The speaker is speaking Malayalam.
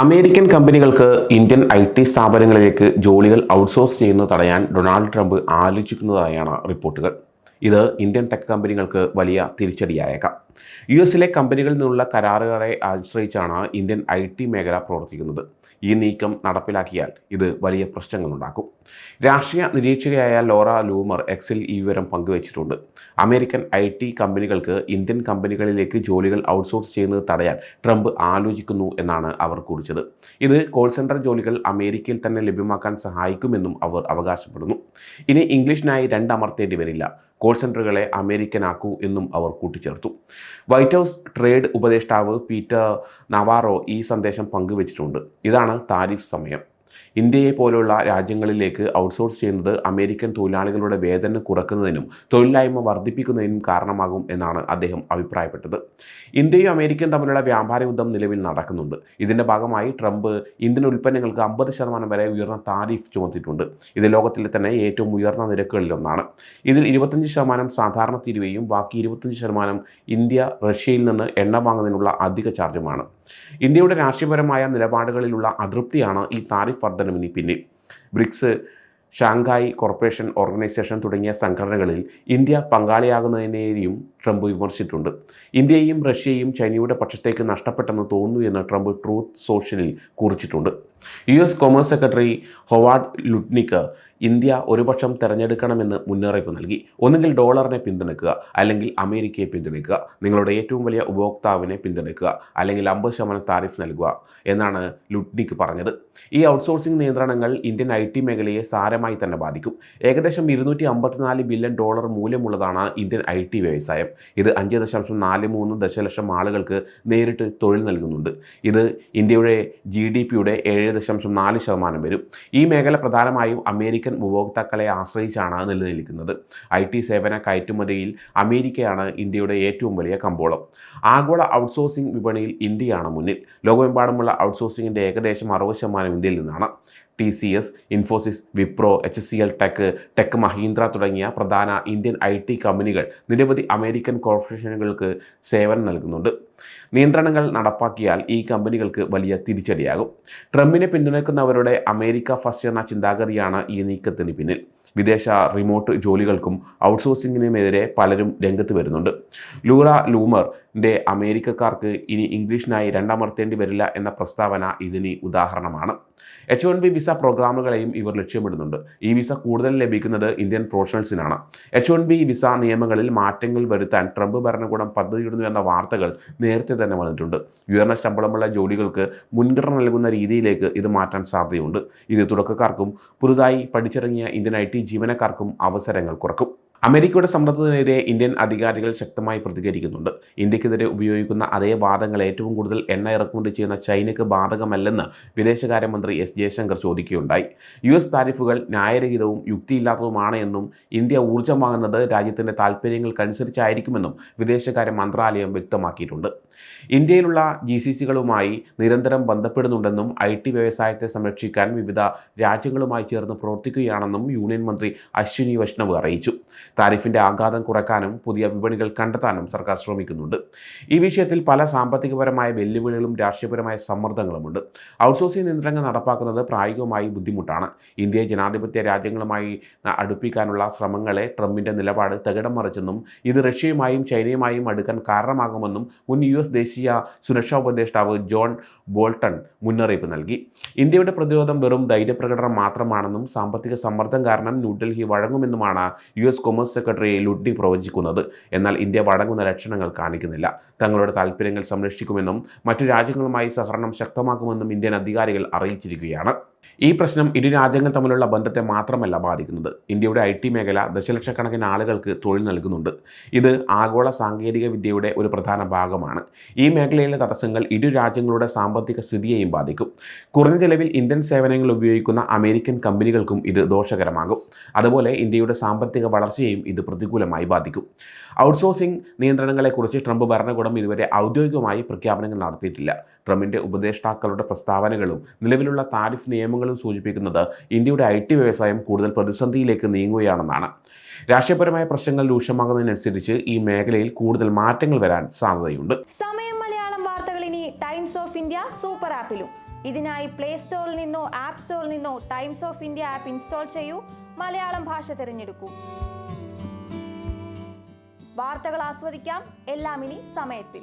അമേരിക്കൻ കമ്പനികൾക്ക് ഇന്ത്യൻ ഐ ടി സ്ഥാപനങ്ങളിലേക്ക് ജോലികൾ ഔട്ട്സോഴ്സ് ചെയ്യുന്നത് തടയാൻ ഡൊണാൾഡ് ട്രംപ് ആലോചിക്കുന്നതായാണ് റിപ്പോർട്ടുകൾ. ഇത് ഇന്ത്യൻ ടെക് കമ്പനികൾക്ക് വലിയ തിരിച്ചടിയായേക്കാം. യു എസിലെ കമ്പനികളിൽ നിന്നുള്ള കരാറുകളെ ആശ്രയിച്ചാണ് ഇന്ത്യൻ ഐ മേഖല പ്രവർത്തിക്കുന്നത്. ഈ നീക്കം നടപ്പിലാക്കിയാൽ ഇത് വലിയ പ്രശ്നങ്ങളുണ്ടാക്കും. രാഷ്ട്രീയ നിരീക്ഷകയായ ലോറ ലൂമർ എക്സിൽ ഈ വിവരം പങ്കുവച്ചിട്ടുണ്ട്. അമേരിക്കൻ ഐ ടി കമ്പനികൾക്ക് ഇന്ത്യൻ കമ്പനികളിലേക്ക് ജോലികൾ ഔട്ട്സോഴ്സ് ചെയ്യുന്നത് തടയാൻ ട്രംപ് ആലോചിക്കുന്നു എന്നാണ് അവർ കുറിച്ചത്. ഇത് കോൾ സെന്റർ ജോലികൾ അമേരിക്കയിൽ തന്നെ ലഭ്യമാക്കാൻ സഹായിക്കുമെന്നും അവർ അവകാശപ്പെടുന്നു. ഇനി ഇംഗ്ലീഷിനായി രണ്ടമർത്തേണ്ടി വരില്ല. കോൾ സെന്ററുകളെ അമേരിക്കനാക്കൂ എന്നും അവർ കൂട്ടിച്ചേർത്തു. വൈറ്റ് ഹൗസ് ട്രേഡ് ഉപദേഷ്ടാവ് പീറ്റർ നവാറോ ഈ സന്ദേശം പങ്കുവച്ചിട്ടുണ്ട്. ഇതാണ് താരിഫ് സമയം. ഇന്ത്യയെ പോലുള്ള രാജ്യങ്ങളിലേക്ക് ഔട്ട്സോഴ്സ് ചെയ്യുന്നത് അമേരിക്കൻ തൊഴിലാളികളുടെ വേതനം കുറക്കുന്നതിനും തൊഴിലില്ലായ്മ വർദ്ധിപ്പിക്കുന്നതിനും കാരണമാകും എന്നാണ് അദ്ദേഹം അഭിപ്രായപ്പെട്ടത്. ഇന്ത്യയും അമേരിക്കയും തമ്മിലുള്ള വ്യാപാര യുദ്ധം നിലവിൽ നടക്കുന്നുണ്ട്. ഇതിന്റെ ഭാഗമായി ട്രംപ് ഇന്ത്യൻ ഉൽപ്പന്നങ്ങൾക്ക് അമ്പത് ശതമാനം വരെ ഉയർന്ന താരിഫ് ചുമത്തിയിട്ടുണ്ട്. ഇത് ലോകത്തിലെ തന്നെ ഏറ്റവും ഉയർന്ന നിരക്കുകളിലൊന്നാണ്. ഇതിൽ ഇരുപത്തഞ്ച് ശതമാനം സാധാരണ തീരുവയും ബാക്കി ഇരുപത്തഞ്ച് ശതമാനം ഇന്ത്യ റഷ്യയിൽ നിന്ന് എണ്ണ വാങ്ങുന്നതിനുള്ള അധിക ചാർജുമാണ്. ഇന്ത്യയുടെ രാഷ്ട്രീയപരമായ നിലപാടുകളിലുള്ള അതൃപ്തിയാണ് ഈ താരിഫ് വർധനവിന് പിന്നിൽ. ബ്രിക്സ് ഷാങ്ഹായ് കോർപ്പറേഷൻ ഓർഗനൈസേഷൻ തുടങ്ങിയ സംഘടനകളിൽ ഇന്ത്യ പങ്കാളിയാകുന്നതിനെയും ട്രംപ് വിമർശിച്ചിട്ടുണ്ട്. ഇന്ത്യയും റഷ്യയും ചൈനയുടെ പക്ഷത്തേക്ക് നഷ്ടപ്പെട്ടെന്ന് തോന്നുന്നു എന്ന് ട്രംപ് ട്രൂത്ത് സോഷ്യലിൽ കുറിച്ചിട്ടുണ്ട്. U S commerce secretary Howard Lutnick India ഒരുപക്ഷം തിരഞ്ഞെടുക്കണമെന്ന് മുന്നറിയിപ്പ് നൽകി. ഒന്നുകിൽ ഡോളറിനെ പിന്തുണയ്ക്കുക അല്ലെങ്കിൽ അമേരിക്കയെ പിന്തുണയ്ക്കുക. നിങ്ങളുടെ ഏറ്റവും വലിയ ഉപഭോക്താവിനെ പിന്തുണയ്ക്കുക അല്ലെങ്കിൽ അമ്പത് ശതമാനം താരിഫ് നൽകുക എന്നാണ് ലുട്നിക്ക് പറഞ്ഞത്. ഈ ഔട്ട്സോഴ്സിംഗ് നിയന്ത്രണങ്ങൾ ഇന്ത്യൻ ഐ ടി മേഖലയെ സാരമായി തന്നെ ബാധിക്കും. ഏകദേശം ഇരുന്നൂറ്റി ബില്യൺ ഡോളർ മൂല്യമുള്ളതാണ് ഇന്ത്യൻ ഐ ടി വ്യവസായം. ഇത് അഞ്ച് ദശാംശം നാല് മൂന്ന് ദശലക്ഷം ആളുകൾക്ക് നേരിട്ട് തൊഴിൽ നൽകുന്നുണ്ട്. ഇത് ഇന്ത്യയുടെ ജി ഡി പിയുടെ ഏഴ് ദശാംശം നാല് ശതമാനം വരും. ഈ മേഖല പ്രധാനമായും അമേരിക്കൻ ഉപഭോക്താക്കളെ ആശ്രയിച്ചാണ് നിലനിൽക്കുന്നത്. ഐ ടി സേവന കയറ്റുമതിയിൽ അമേരിക്കയാണ് ഇന്ത്യയുടെ ഏറ്റവും വലിയ കമ്പോളം. ആഗോള ഔട്ട്സോഴ്സിംഗ് വിപണിയിൽ ഇന്ത്യയാണ് മുന്നിൽ. ലോകമെമ്പാടുമുള്ള ഔട്ട്സോഴ്സിംഗിന്റെ ഏകദേശം അറുപത് ശതമാനം ഇന്ത്യയിൽ നിന്നാണ്. T C S Infosys Wipro H C L tech tech Mahindra തുടങ്ങിയ പ്രധാന ഇന്ത്യൻ ഐ ടി കമ്പനികൾ നിരവധി അമേരിക്കൻ കോർപ്പറേഷനുകൾക്ക് സേവനം നൽകുന്നുണ്ട്. നിയന്ത്രണങ്ങൾ നടപ്പാക്കിയാൽ ഈ കമ്പനികൾക്ക് വലിയ തിരിച്ചടിയാകും. ട്രംപിനെ പിന്തുണയ്ക്കുന്നവരുടെ അമേരിക്ക ഫസ്റ്റ് എന്ന ചിന്താഗതിയാണ് ഈ നീക്കത്തിന് പിന്നിൽ. വിദേശ റിമോട്ട് ജോലികൾക്കും ഔട്ട്സോഴ്സിങ്ങിനുമെതിരെ പലരും രംഗത്ത് വരുന്നുണ്ട്. ലൂറ ലൂമറിന്റെ അമേരിക്കക്കാർക്ക് ഇനി ഇംഗ്ലീഷിനായി രണ്ടമർത്തേണ്ടി വരില്ല എന്ന പ്രസ്താവന ഇതിന് ഉദാഹരണമാണ്. എച്ച് വൺ ബി വിസ പ്രോഗ്രാമുകളെയും ഇവർ ലക്ഷ്യമിടുന്നുണ്ട്. ഈ വിസ കൂടുതൽ ലഭിക്കുന്നത് ഇന്ത്യൻ പ്രൊഫഷണൽസിനാണ് എച്ച് വൺ ബി വിസ നിയമങ്ങളിൽ മാറ്റങ്ങൾ വരുത്താൻ ട്രംപ് ഭരണകൂടം പദ്ധതിയിടുന്നു എന്ന വാർത്തകൾ നേരത്തെ തന്നെ വന്നിട്ടുണ്ട്. ഉയർന്ന ശമ്പളമുള്ള ജോലികൾക്ക് മുൻഗണന നൽകുന്ന രീതിയിലേക്ക് ഇത് മാറ്റാൻ സാധ്യതയുണ്ട്. ഇത് തുടക്കക്കാർക്കും പുതുതായി പഠിച്ചിറങ്ങിയ ഇന്ത്യൻ ഐ ടി ജീവനക്കാർക്കും അവസരങ്ങൾ കുറക്കും. അമേരിക്കയുടെ സമ്മർദ്ദത്തിനെതിരെ ഇന്ത്യൻ അധികാരികൾ ശക്തമായി പ്രതികരിക്കുന്നുണ്ട്. ഇന്ത്യക്കെതിരെ ഉപയോഗിക്കുന്ന അതേ വാദങ്ങൾ ഏറ്റവും കൂടുതൽ എണ്ണ ഇറക്കുമതി ചെയ്യുന്ന ചൈനയ്ക്ക് ബാധകമല്ലെന്ന് വിദേശകാര്യമന്ത്രി എസ് ജയശങ്കർ ചോദിക്കുകയുണ്ടായി. യു എസ് താരിഫുകൾ ന്യായരഹിതവും യുക്തിയില്ലാത്തതുമാണ് എന്നും ഇന്ത്യ ഊർജം വാങ്ങുന്നത് രാജ്യത്തിന്റെ താൽപ്പര്യങ്ങൾക്കനുസരിച്ചായിരിക്കുമെന്നും വിദേശകാര്യ മന്ത്രാലയം വ്യക്തമാക്കിയിട്ടുണ്ട്. ഇന്ത്യയിലുള്ള ജി സി സികളുമായി നിരന്തരം ബന്ധപ്പെടുന്നുണ്ടെന്നും ഐ ടി വ്യവസായത്തെ സംരക്ഷിക്കാൻ വിവിധ രാജ്യങ്ങളുമായി ചേർന്ന് പ്രവർത്തിക്കുകയാണെന്നും യൂണിയൻ മന്ത്രി അശ്വിനി വൈഷ്ണവ് അറിയിച്ചു. താരിഫിന്റെ ആഘാതം കുറയ്ക്കാനും പുതിയ വിപണികൾ കണ്ടെത്താനും സർക്കാർ ശ്രമിക്കുന്നുണ്ട്. ഈ വിഷയത്തിൽ പല സാമ്പത്തികപരമായ വെല്ലുവിളികളും രാഷ്ട്രീയപരമായ സമ്മർദ്ദങ്ങളുമുണ്ട്. ഔട്ട്സോഴ്സിംഗ് നിയന്ത്രണങ്ങൾ നടപ്പാക്കുന്നത് പ്രായോഗികമായി ബുദ്ധിമുട്ടാണ്. ഇന്ത്യയെ ജനാധിപത്യ രാജ്യങ്ങളുമായി അടുപ്പിക്കാനുള്ള ശ്രമങ്ങളെ ട്രംപിന്റെ നിലപാട് തകിടം മറിച്ചെന്നും ഇത് റഷ്യയുമായും ചൈനയുമായും അടുക്കാൻ കാരണമാകുമെന്നും മുൻ യു എസ് ദേശീയ സുരക്ഷാ ഉപദേഷ്ടാവ് ജോൺ ബോൾട്ടൺ മുന്നറിയിപ്പ് നൽകി. ഇന്ത്യയുടെ പ്രതിരോധം വെറും ധൈര്യപ്രകടനം മാത്രമാണെന്നും സാമ്പത്തിക സമ്മർദ്ദം കാരണം ന്യൂഡൽഹി വഴങ്ങുമെന്നുമാണ് യു എസ് കൊമേഴ്സ് സെക്രട്ടറി ലുഡ്ഡി പ്രവചിക്കുന്നത്. എന്നാൽ ഇന്ത്യ വഴങ്ങുന്ന ലക്ഷണങ്ങൾ കാണിക്കുന്നില്ല. തങ്ങളുടെ താൽപ്പര്യങ്ങൾ സംരക്ഷിക്കുമെന്നും മറ്റു രാജ്യങ്ങളുമായി സഹകരണം ശക്തമാക്കുമെന്നും ഇന്ത്യൻ അധികാരികൾ അറിയിച്ചിരിക്കുകയാണ്. ഈ പ്രശ്നം ഇരു രാജ്യങ്ങൾ തമ്മിലുള്ള ബന്ധത്തെ മാത്രമല്ല ബാധിക്കുന്നത്. ഇന്ത്യയുടെ ഐ ടി മേഖല ദശലക്ഷക്കണക്കിന് ആളുകൾക്ക് തൊഴിൽ നൽകുന്നുണ്ട്. ഇത് ആഗോള സാങ്കേതിക വിദ്യയുടെ ഒരു പ്രധാന ഭാഗമാണ്. ഈ മേഖലയിലെ തടസ്സങ്ങൾ ഇരു രാജ്യങ്ങളുടെ സാമ്പത്തിക സ്ഥിതിയെയും ബാധിക്കും. കുറഞ്ഞ ചെലവിൽ ഇന്ത്യൻ സേവനങ്ങൾ ഉപയോഗിക്കുന്ന അമേരിക്കൻ കമ്പനികൾക്കും ഇത് ദോഷകരമാകും. അതുപോലെ ഇന്ത്യയുടെ സാമ്പത്തിക വളർച്ചയെയും ഇത് പ്രതികൂലമായി ബാധിക്കും. ഔട്ട്സോഴ്സിംഗ് നിയന്ത്രണങ്ങളെക്കുറിച്ച് ട്രംപ് ഭരണകൂടം ഇതുവരെ ഔദ്യോഗികമായി പ്രഖ്യാപനങ്ങൾ നടത്തിയിട്ടില്ല. ട്രംപിന്റെ ഉപദേഷ്ടാക്കളുടെ പ്രസ്താവനകളും നിലവിലുള്ള താരിഫ് നിയമങ്ങളും സൂചിപ്പിക്കുന്നത് ഇന്ത്യയുടെ ഐ ടി വ്യവസായം കൂടുതൽ പ്രതിസന്ധിയിലേക്ക് നീങ്ങുകയാണെന്നാണ്. രാഷ്ട്രീയപരമായ പ്രശ്നങ്ങൾ രൂക്ഷമാകുന്നതിനനുസരിച്ച് ഈ മേഖലയിൽ കൂടുതൽ മാറ്റങ്ങൾ വരാൻ സാധ്യതയുണ്ട്. സമയം മലയാളം വാർത്തകൾ ഇനി ടൈംസ് ഓഫ് ഇന്ത്യ സൂപ്പർ ആപ്പിലും. ഇതിനായി പ്ലേ സ്റ്റോറിൽ നിന്നോ ആപ്പ് സ്റ്റോറിൽ നിന്നോ Times of India app install ചെയ്യൂ. മലയാളം ഭാഷ തിരഞ്ഞെടുക്കൂ. വാർത്തകൾ ആസ്വദിക്കാം. എല്ലാം ഇനി സമയത്തിൽ.